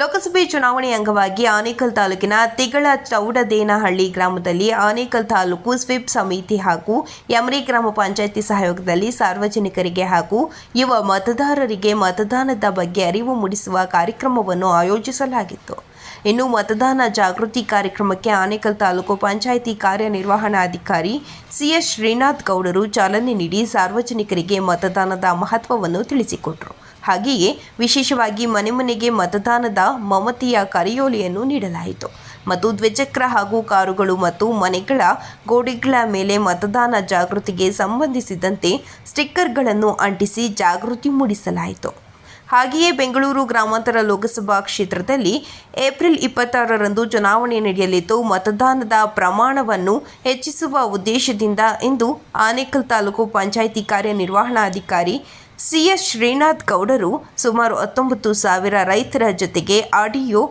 ಲೋಕಸಭೆ ಚುನಾವಣೆ ಅಂಗವಾಗಿ ಆನೇಕಲ್ ತಾಲೂಕಿನ ತಿಗಳ ಚೌಡದೇನಹಳ್ಳಿ ಗ್ರಾಮದಲ್ಲಿ ಆನೇಕಲ್ ತಾಲೂಕು ಸ್ವಿಪ್ ಸಮಿತಿ ಹಾಗೂ ಯಮರಿ ಗ್ರಾಮ ಪಂಚಾಯಿತಿ ಸಹಯೋಗದಲ್ಲಿ ಸಾರ್ವಜನಿಕರಿಗೆ ಹಾಗೂ ಯುವ ಮತದಾರರಿಗೆ ಮತದಾನದ ಬಗ್ಗೆ ಅರಿವು ಮೂಡಿಸುವ ಕಾರ್ಯಕ್ರಮವನ್ನು ಆಯೋಜಿಸಲಾಗಿತ್ತು. ಇನ್ನು ಮತದಾನ ಜಾಗೃತಿ ಕಾರ್ಯಕ್ರಮಕ್ಕೆ ಆನೇಕಲ್ ತಾಲೂಕು ಪಂಚಾಯಿತಿ ಕಾರ್ಯನಿರ್ವಹಣಾಧಿಕಾರಿ ಸಿಎಸ್ ಶ್ರೀನಾಥ್ ಗೌಡರು ಚಾಲನೆ ನೀಡಿ ಸಾರ್ವಜನಿಕರಿಗೆ ಮತದಾನದ ಮಹತ್ವವನ್ನು ತಿಳಿಸಿಕೊಟ್ರು. ಹಾಗೆಯೇ ವಿಶೇಷವಾಗಿ ಮನೆ ಮನೆಗೆ ಮತದಾನದ ಮಮತೆಯ ಕರೆಯೋಲೆಯನ್ನು ನೀಡಲಾಯಿತು. ಮತ್ತು ದ್ವಿಚಕ್ರ ಹಾಗೂ ಕಾರುಗಳು ಮತ್ತು ಮನೆಗಳ ಗೋಡೆಗಳ ಮೇಲೆ ಮತದಾನ ಜಾಗೃತಿಗೆ ಸಂಬಂಧಿಸಿದಂತೆ ಸ್ಟಿಕ್ಕರ್ಗಳನ್ನು ಅಂಟಿಸಿ ಜಾಗೃತಿ ಮೂಡಿಸಲಾಯಿತು. ಹಾಗೆಯೇ ಬೆಂಗಳೂರು ಗ್ರಾಮಾಂತರ ಲೋಕಸಭಾ ಕ್ಷೇತ್ರದಲ್ಲಿ ಏಪ್ರಿಲ್ ಇಪ್ಪತ್ತಾರರಂದು ಚುನಾವಣೆ ನಡೆಯಲಿದ್ದು, ಮತದಾನದ ಪ್ರಮಾಣವನ್ನು ಹೆಚ್ಚಿಸುವ ಉದ್ದೇಶದಿಂದ ಇಂದು ಆನೇಕಲ್ ತಾಲೂಕು ಪಂಚಾಯಿತಿ ಕಾರ್ಯನಿರ್ವಹಣಾಧಿಕಾರಿ ಸಿಎಸ್ ಶ್ರೀನಾಥ್ ಗೌಡರು ಸುಮಾರು ಹತ್ತೊಂಬತ್ತು ಸಾವಿರ ರೈತರ ಜೊತೆಗೆ ಆಡಿಯೋ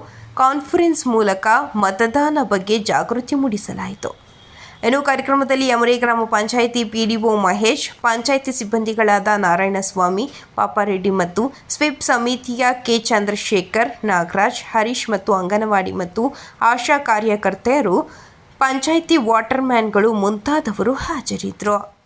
ಕಾನ್ಫರೆನ್ಸ್ ಮೂಲಕ ಮತದಾನ ಬಗ್ಗೆ ಜಾಗೃತಿ ಮೂಡಿಸಲಾಯಿತು. ಇನ್ನು ಕಾರ್ಯಕ್ರಮದಲ್ಲಿ ಯಮರೇ ಗ್ರಾಮ ಪಂಚಾಯಿತಿ ಪಿಡಿಒ ಮಹೇಶ್, ಪಂಚಾಯಿತಿ ಸಿಬ್ಬಂದಿಗಳಾದ ನಾರಾಯಣಸ್ವಾಮಿ, ಪಾಪಾರೆಡ್ಡಿ ಮತ್ತು ಸ್ವಿಪ್ ಸಮಿತಿಯ ಕೆ ಚಂದ್ರಶೇಖರ್, ನಾಗರಾಜ್, ಹರೀಶ್ ಮತ್ತು ಅಂಗನವಾಡಿ ಮತ್ತು ಆಶಾ ಕಾರ್ಯಕರ್ತೆಯರು ಪಂಚಾಯಿತಿ ವಾಟರ್ಮ್ಯಾನ್ಗಳು ಮುಂತಾದವರು ಹಾಜರಿದ್ದರು.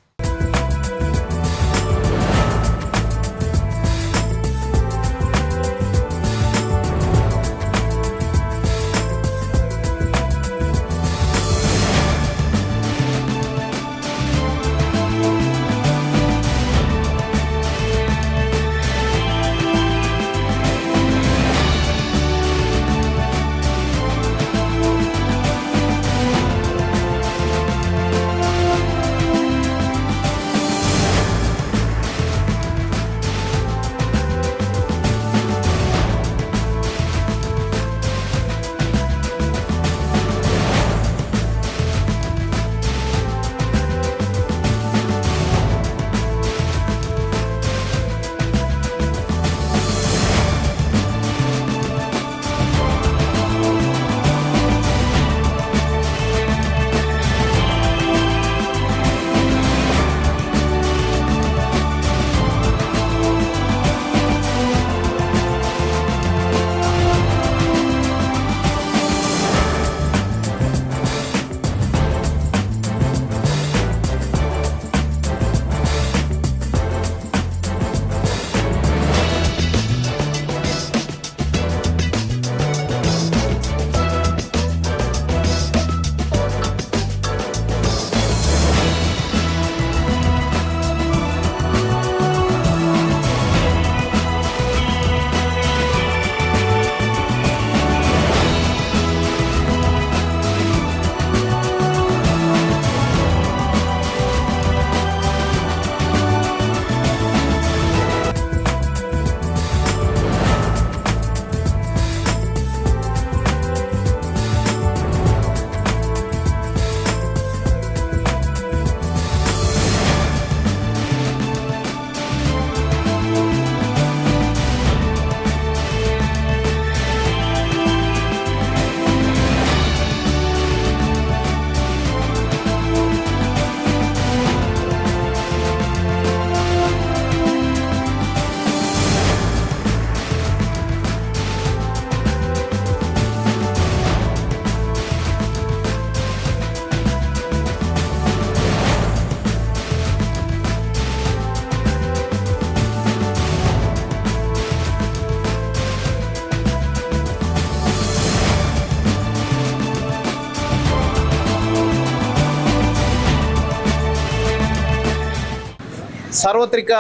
ಸಾರ್ವತ್ರಿಕ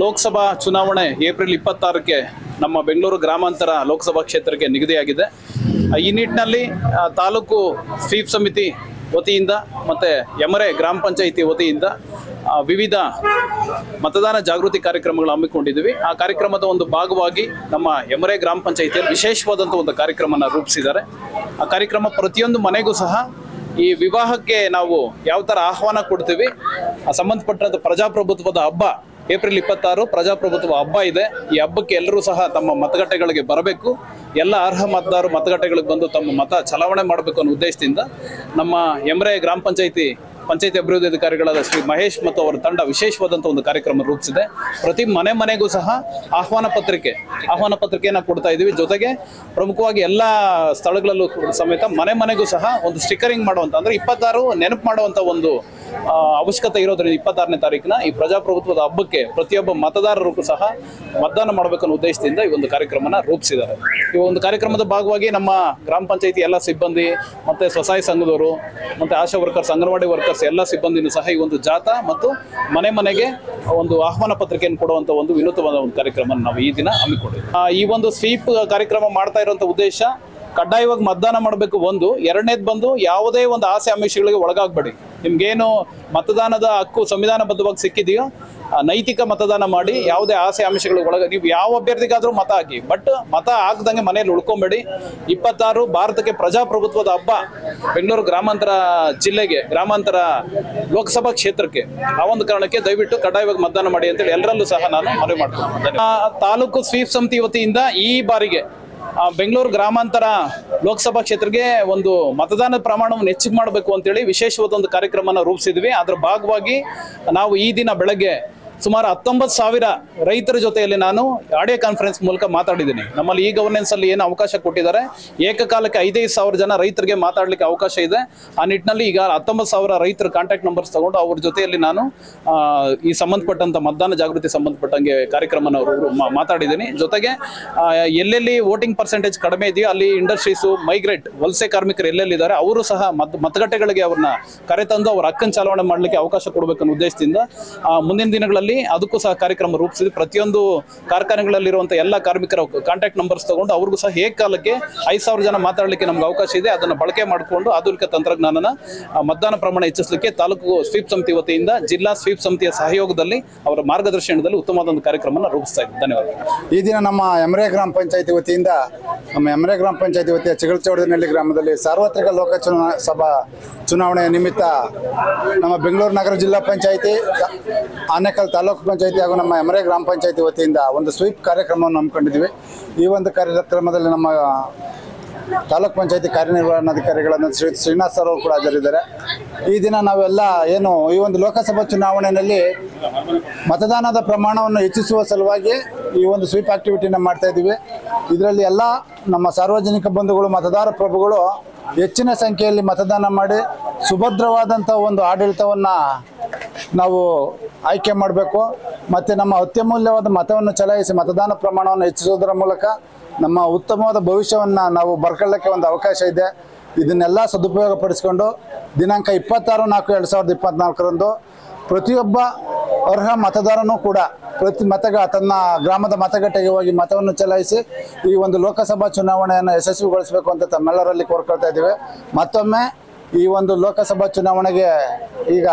ಲೋಕಸಭಾ ಚುನಾವಣೆ ಏಪ್ರಿಲ್ ಇಪ್ಪತ್ತಾರಕ್ಕೆ ನಮ್ಮ ಬೆಂಗಳೂರು ಗ್ರಾಮಾಂತರ ಲೋಕಸಭಾ ಕ್ಷೇತ್ರಕ್ಕೆ ನಿಗದಿಯಾಗಿದೆ. ಈ ನಿಟ್ಟಿನಲ್ಲಿ ತಾಲೂಕು ಸ್ವೀಪ್ ಸಮಿತಿ ವತಿಯಿಂದ ಮತ್ತು ಎಮರೆ ಗ್ರಾಮ ಪಂಚಾಯಿತಿ ವತಿಯಿಂದ ವಿವಿಧ ಮತದಾನ ಜಾಗೃತಿ ಕಾರ್ಯಕ್ರಮಗಳು ಹಮ್ಮಿಕೊಂಡಿದ್ದೀವಿ. ಆ ಕಾರ್ಯಕ್ರಮದ ಒಂದು ಭಾಗವಾಗಿ ನಮ್ಮ ಎಮರೆ ಗ್ರಾಮ ಪಂಚಾಯಿತಿಯಲ್ಲಿ ವಿಶೇಷವಾದಂಥ ಒಂದು ಕಾರ್ಯಕ್ರಮನ ರೂಪಿಸಿದ್ದಾರೆ. ಆ ಕಾರ್ಯಕ್ರಮ ಪ್ರತಿಯೊಂದು ಮನೆಗೂ ಸಹ ಈ ವಿವಾಹಕ್ಕೆ ನಾವು ಯಾವ ಥರ ಆಹ್ವಾನ ಕೊಡ್ತೀವಿ? ಆ ಸಂಬಂಧಪಟ್ಟಂತ ಪ್ರಜಾಪ್ರಭುತ್ವದ ಹಬ್ಬ, ಏಪ್ರಿಲ್ ಇಪ್ಪತ್ತಾರು ಪ್ರಜಾಪ್ರಭುತ್ವ ಹಬ್ಬ ಇದೆ. ಈ ಹಬ್ಬಕ್ಕೆ ಎಲ್ಲರೂ ಸಹ ತಮ್ಮ ಮತಗಟ್ಟೆಗಳಿಗೆ ಬರಬೇಕು. ಎಲ್ಲ ಅರ್ಹ ಮತದಾರರು ಮತಗಟ್ಟೆಗಳಿಗೆ ಬಂದು ತಮ್ಮ ಮತ ಚಲಾವಣೆ ಮಾಡಬೇಕು ಅನ್ನೋ ಉದ್ದೇಶದಿಂದ ನಮ್ಮ ಎಮ್ರೆ ಗ್ರಾಮ ಪಂಚಾಯಿತಿ ಪಂಚಾಯತಿ ಅಭಿವೃದ್ಧಿ ಅಧಿಕಾರಿಗಳಾದ ಶ್ರೀ ಮಹೇಶ್ ಮತ್ತು ಅವರ ತಂಡ ವಿಶೇಷವಾದಂಥ ಒಂದು ಕಾರ್ಯಕ್ರಮ ರೂಪಿಸಿದೆ. ಪ್ರತಿ ಮನೆ ಮನೆಗೂ ಸಹ ಆಹ್ವಾನ ಪತ್ರಿಕೆ, ಆಹ್ವಾನ ಪತ್ರಿಕೆಯನ್ನು ಕೊಡ್ತಾ ಇದ್ದೀವಿ. ಜೊತೆಗೆ ಪ್ರಮುಖವಾಗಿ ಎಲ್ಲ ಸ್ಥಳಗಳಲ್ಲೂ ಸಮೇತ ಮನೆ ಮನೆಗೂ ಸಹ ಒಂದು ಸ್ಟಿಕರಿಂಗ್ ಮಾಡುವಂತ, ಅಂದ್ರೆ ಇಪ್ಪತ್ತಾರು ನೆನಪು ಮಾಡುವಂತ ಒಂದು ಅವಶ್ಯಕತೆ ಇರೋದ್ರಿಂದ ಇಪ್ಪತ್ತಾರನೇ ತಾರೀಕಿನ ಈ ಪ್ರಜಾಪ್ರಭುತ್ವದ ಹಬ್ಬಕ್ಕೆ ಪ್ರತಿಯೊಬ್ಬ ಮತದಾರರಿಗೂ ಸಹ ಮತದಾನ ಮಾಡಬೇಕನ್ನೋ ಉದ್ದೇಶದಿಂದ ಈ ಒಂದು ಕಾರ್ಯಕ್ರಮನ ರೂಪಿಸಿದ್ದಾರೆ. ಈ ಒಂದು ಕಾರ್ಯಕ್ರಮದ ಭಾಗವಾಗಿ ನಮ್ಮ ಗ್ರಾಮ ಪಂಚಾಯತಿ ಎಲ್ಲ ಸಿಬ್ಬಂದಿ, ಮತ್ತೆ ಸ್ವಸಹಾಯ ಸಂಘದವರು, ಮತ್ತೆ ಆಶಾ ವರ್ಕರ್ಸ್, ಅಂಗನವಾಡಿ ವರ್ಕರ್ಸ್ ಎಲ್ಲ ಸಿಬ್ಬಂದಿನೂ ಸಹ ಈ ಒಂದು ಜಾಥಾ ಮತ್ತು ಮನೆ ಮನೆಗೆ ಒಂದು ಆಹ್ವಾನ ಪತ್ರಿಕೆಯನ್ನು ಕೊಡುವಂತ ಒಂದು ವಿನೂತವಾದ ಒಂದು ಕಾರ್ಯಕ್ರಮ ನಾವು ಈ ದಿನ ಹಮ್ಮಿಕೊಂಡಿದ್ದೀವಿ ಈ ಒಂದು ಸ್ವೀಪ್ ಕಾರ್ಯಕ್ರಮ ಮಾಡ್ತಾ ಇರುವಂತ ಉದ್ದೇಶ ಕಡ್ಡಾಯವಾಗಿ ಮತದಾನ ಮಾಡಬೇಕು ಒಂದು. ಎರಡನೇದು ಬಂದು ಯಾವುದೇ ಒಂದು ಆಸೆ ಆಮಿಷಗಳಿಗೆ ಒಳಗಾಗಬೇಡಿ. ನಿಮ್ಗೇನು ಮತದಾನದ ಹಕ್ಕು ಸಂವಿಧಾನಬದ್ಧವಾಗಿ ಸಿಕ್ಕಿದೆಯೋ ನೈತಿಕ ಮತದಾನ ಮಾಡಿ ಯಾವುದೇ ಆಸೆ ಆಮಿಷಗಳಿಗೆ ಒಳಗ, ನೀವು ಯಾವ ಅಭ್ಯರ್ಥಿಗಾದರೂ ಮತ ಹಾಕಿ. ಬಟ್ ಮತ ಹಾಕ್ದಂಗೆ ಮನೆಯಲ್ಲಿ ಉಳ್ಕೊಂಬೇಡಿ. ಇಪ್ಪತ್ತಾರು ಭಾರತಕ್ಕೆ ಪ್ರಜಾಪ್ರಭುತ್ವದ ಹಬ್ಬ ಬೆಂಗಳೂರು ಗ್ರಾಮಾಂತರ ಜಿಲ್ಲೆಗೆ, ಗ್ರಾಮಾಂತರ ಲೋಕಸಭಾ ಕ್ಷೇತ್ರಕ್ಕೆ. ಆ ಒಂದು ಕಾರಣಕ್ಕೆ ದಯವಿಟ್ಟು ಕಡ್ಡಾಯವಾಗಿ ಮತದಾನ ಮಾಡಿ ಅಂತೇಳಿ ಎಲ್ಲರಲ್ಲೂ ಸಹ ನಾನು ಮನವಿ ಮಾಡ್ತೀನಿ. ತಾಲೂಕು ಸ್ವೀಪ್ ಸಮಿತಿ ವತಿಯಿಂದ ಈ ಬಾರಿಗೆ ಬೆಂಗಳೂರು ಗ್ರಾಮಾಂತರ ಲೋಕಸಭಾ ಕ್ಷೇತ್ರಕ್ಕೆ ಒಂದು ಮತದಾನದ ಪ್ರಮಾಣವನ್ನು ಹೆಚ್ಚಿಗೆ ಮಾಡಬೇಕು ಅಂತೇಳಿ ವಿಶೇಷವಾದ ಒಂದು ಕಾರ್ಯಕ್ರಮನ ರೂಪಿಸಿದ್ವಿ. ಅದರ ಭಾಗವಾಗಿ ನಾವು ಈ ದಿನ ಬೆಳಗ್ಗೆ ಸುಮಾರು ಹತ್ತೊಂಬತ್ತು ಸಾವಿರ ರೈತರ ಜೊತೆಯಲ್ಲಿ ನಾನು ಆಡಿಯೋ ಕಾನ್ಫರೆನ್ಸ್ ಮೂಲಕ ಮಾತಾಡಿದ್ದೀನಿ. ನಮ್ಮಲ್ಲಿ ಈ ಗವರ್ನೆನ್ಸ್ ಅಲ್ಲಿ ಏನು ಅವಕಾಶ ಕೊಟ್ಟಿದ್ದಾರೆ. ಏಕಕಾಲಕ್ಕೆ ಐದೈದು ಸಾವಿರ ಜನ ರೈತರಿಗೆ ಮಾತಾಡಲಿಕ್ಕೆ ಅವಕಾಶ ಇದೆ. ಆ ನಿಟ್ಟಿನಲ್ಲಿ ಈಗ ಹತ್ತೊಂಬತ್ತು ಸಾವಿರ ರೈತರ ಕಾಂಟ್ಯಾಕ್ಟ್ ನಂಬರ್ಸ್ ತಗೊಂಡು ಅವ್ರ ಜೊತೆಯಲ್ಲಿ ನಾನು ಈ ಸಂಬಂಧಪಟ್ಟಂತ ಮತದಾನ ಜಾಗೃತಿ ಸಂಬಂಧಪಟ್ಟಂಗೆ ಕಾರ್ಯಕ್ರಮನ ಅವರು ಮಾತಾಡಿದ್ದೀನಿ. ಜೊತೆಗೆ ಎಲ್ಲೆಲ್ಲಿ ವೋಟಿಂಗ್ ಪರ್ಸೆಂಟೇಜ್ ಕಡಿಮೆ ಇದೆಯೋ ಅಲ್ಲಿ ಇಂಡಸ್ಟ್ರೀಸು ಮೈಗ್ರೇಟ್ ವಲಸೆ ಕಾರ್ಮಿಕರು ಎಲ್ಲೆಲ್ಲಿದ್ದಾರೆ, ಅವರು ಸಹ ಮತ, ಮತಗಟ್ಟೆಗಳಿಗೆ ಅವ್ರನ್ನ ಕರೆತಂದು ಅವ್ರ ಹಕ್ಕನ್ನು ಚಾಲನೆ ಮಾಡಲಿಕ್ಕೆ ಅವಕಾಶ ಕೊಡಬೇಕನ್ನೋ ಉದ್ದೇಶದಿಂದ ಮುಂದಿನ ದಿನಗಳಲ್ಲಿ ಅದಕ್ಕೂ ಸಹ ಕಾರ್ಯಕ್ರಮ ರೂಪಿಸಿದ್ವಿ ಪ್ರತಿಯೊಂದು ಕಾರ್ಖಾನೆಗಳಲ್ಲಿರುವಂಥ ಎಲ್ಲ ಕಾರ್ಮಿಕರ ಕಾಂಟ್ಯಾಕ್ಟ್ ನಂಬರ್ಸ್ ತಗೊಂಡು ಅವ್ರಿಗೂ ಸಹ ಏಕಕಾಲಕ್ಕೆ ಐದು ಸಾವಿರ ಜನ ಮಾತಾಡಲಿಕ್ಕೆ ನಮ್ಗೆ ಅವಕಾಶ ಇದೆ. ಅದನ್ನು ಬಳಕೆ ಮಾಡಿಕೊಂಡು ಆಧುನಿಕ ತಂತ್ರಜ್ಞಾನನ ಮತದಾನ ಪ್ರಮಾಣ ಹೆಚ್ಚಿಸಲಿಕ್ಕೆ ತಾಲೂಕು ಸ್ವೀಪ್ ಸಮಿತಿ ವತಿಯಿಂದ, ಜಿಲ್ಲಾ ಸ್ವೀಪ್ ಸಮಿತಿಯ ಸಹಯೋಗದಲ್ಲಿ ಅವರ ಮಾರ್ಗದರ್ಶನದಲ್ಲಿ ಉತ್ತಮವಾದ ಒಂದು ಕಾರ್ಯಕ್ರಮವನ್ನು ರೂಪಿಸ್ತಾ ಇದ್ದೀವಿ ಧನ್ಯವಾದ ಈ ದಿನ ನಮ್ಮ ಎಮರೆ ಗ್ರಾಮ ಪಂಚಾಯತಿ ವತಿಯಿಂದ, ನಮ್ಮ ಎಮರೆ ಗ್ರಾಮ ಪಂಚಾಯತಿ ವತಿಯ ಚಿಗಳಚೌಡನಹಳ್ಳಿ ಗ್ರಾಮದಲ್ಲಿ ಸಾರ್ವತ್ರಿಕ ಲೋಕ ಸಭಾ ಚುನಾವಣೆಯ ನಿಮಿತ್ತ ನಮ್ಮ ಬೆಂಗಳೂರು ನಗರ ಜಿಲ್ಲಾ ಪಂಚಾಯತಿ ಆನೇಕಲ್ ತಾಲೂಕು ಪಂಚಾಯತಿ ಹಾಗೂ ನಮ್ಮ ಎಮರೆ ಗ್ರಾಮ ಪಂಚಾಯತಿ ವತಿಯಿಂದ ಒಂದು ಸ್ವೀಪ್ ಕಾರ್ಯಕ್ರಮವನ್ನು ಹಮ್ಮಿಕೊಂಡಿದ್ವಿ ಈ ಒಂದು ಕಾರ್ಯಕ್ರಮದಲ್ಲಿ ನಮ್ಮ ತಾಲೂಕ್ ಪಂಚಾಯತಿ ಕಾರ್ಯನಿರ್ವಹಣಾಧಿಕಾರಿಗಳನ್ನು ಶ್ರೀ ಶ್ರೀನಿವಾಸ್ ಸರ್ ಅವರು ಕೂಡ ಹಾಜರಿದ್ದಾರೆ. ಈ ದಿನ ನಾವೆಲ್ಲ ಏನು ಈ ಒಂದು ಲೋಕಸಭಾ ಚುನಾವಣೆಯಲ್ಲಿ ಮತದಾನದ ಪ್ರಮಾಣವನ್ನು ಹೆಚ್ಚಿಸುವ ಸಲುವಾಗಿ ಈ ಒಂದು ಸ್ವೀಪ್ ಆಕ್ಟಿವಿಟಿನ ಮಾಡ್ತಾ ಇದ್ದೀವಿ. ಇದರಲ್ಲಿ ಎಲ್ಲ ನಮ್ಮ ಸಾರ್ವಜನಿಕ ಬಂಧುಗಳು, ಮತದಾರ ಪ್ರಭುಗಳು ಹೆಚ್ಚಿನ ಸಂಖ್ಯೆಯಲ್ಲಿ ಮತದಾನ ಮಾಡಿ ಸುಭದ್ರವಾದಂಥ ಒಂದು ಆಡಳಿತವನ್ನು ನಾವು ಆಯ್ಕೆ ಮಾಡಬೇಕು. ಮತ್ತು ನಮ್ಮ ಅತ್ಯಮೂಲ್ಯವಾದ ಮತವನ್ನು ಚಲಾಯಿಸಿ ಮತದಾನ ಪ್ರಮಾಣವನ್ನು ಹೆಚ್ಚಿಸೋದರ ಮೂಲಕ ನಮ್ಮ ಉತ್ತಮವಾದ ಭವಿಷ್ಯವನ್ನು ನಾವು ಬರ್ಕೊಳ್ಳೋಕ್ಕೆ ಒಂದು ಅವಕಾಶ ಇದೆ. ಇದನ್ನೆಲ್ಲ ಸದುಪಯೋಗ ಪಡಿಸಿಕೊಂಡು ದಿನಾಂಕ ಇಪ್ಪತ್ತಾರು ನಾಲ್ಕು ಎರಡು ಸಾವಿರದ ಇಪ್ಪತ್ನಾಲ್ಕರಂದು ಪ್ರತಿಯೊಬ್ಬ ಅರ್ಹ ಮತದಾರನೂ ಕೂಡ ಪ್ರತಿ ಮತಗ ತನ್ನ ಗ್ರಾಮದ ಮತಗಟ್ಟೆಗೆ ಹೋಗಿ ಮತವನ್ನು ಚಲಾಯಿಸಿ ಈ ಒಂದು ಲೋಕಸಭಾ ಚುನಾವಣೆಯನ್ನು ಯಶಸ್ವಿಗೊಳಿಸಬೇಕು ಅಂತ ತಮ್ಮೆಲ್ಲರಲ್ಲಿ ಕೋರ್ಕೊಳ್ತಾ ಇದ್ದೀವಿ. ಮತ್ತೊಮ್ಮೆ ಈ ಒಂದು ಲೋಕಸಭಾ ಚುನಾವಣೆಗೆ ಈಗ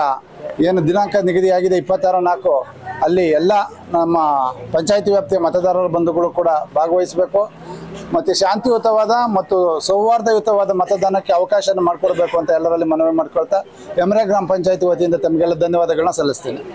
ಏನು ದಿನಾಂಕ ನಿಗದಿಯಾಗಿದೆ ಇಪ್ಪತ್ತಾರು ನಾಲ್ಕು, ಅಲ್ಲಿ ಎಲ್ಲ ನಮ್ಮ ಪಂಚಾಯಿತಿ ವ್ಯಾಪ್ತಿಯ ಮತದಾರರ ಬಂಧುಗಳು ಕೂಡ ಭಾಗವಹಿಸಬೇಕು. ಮತ್ತು ಶಾಂತಿಯುತವಾದ ಮತ್ತು ಸೌಹಾರ್ದಯುತವಾದ ಮತದಾನಕ್ಕೆ ಅವಕಾಶ ಮಾಡಿಕೊಡ್ಬೇಕು ಅಂತ ಎಲ್ಲರಲ್ಲಿ ಮನವಿ ಮಾಡ್ಕೊಳ್ತಾ, ಎಮರೆ ಗ್ರಾಮ ಪಂಚಾಯತಿ ವತಿಯಿಂದ ತಮಗೆಲ್ಲ ಧನ್ಯವಾದಗಳನ್ನ ಸಲ್ಲಿಸ್ತೀನಿ.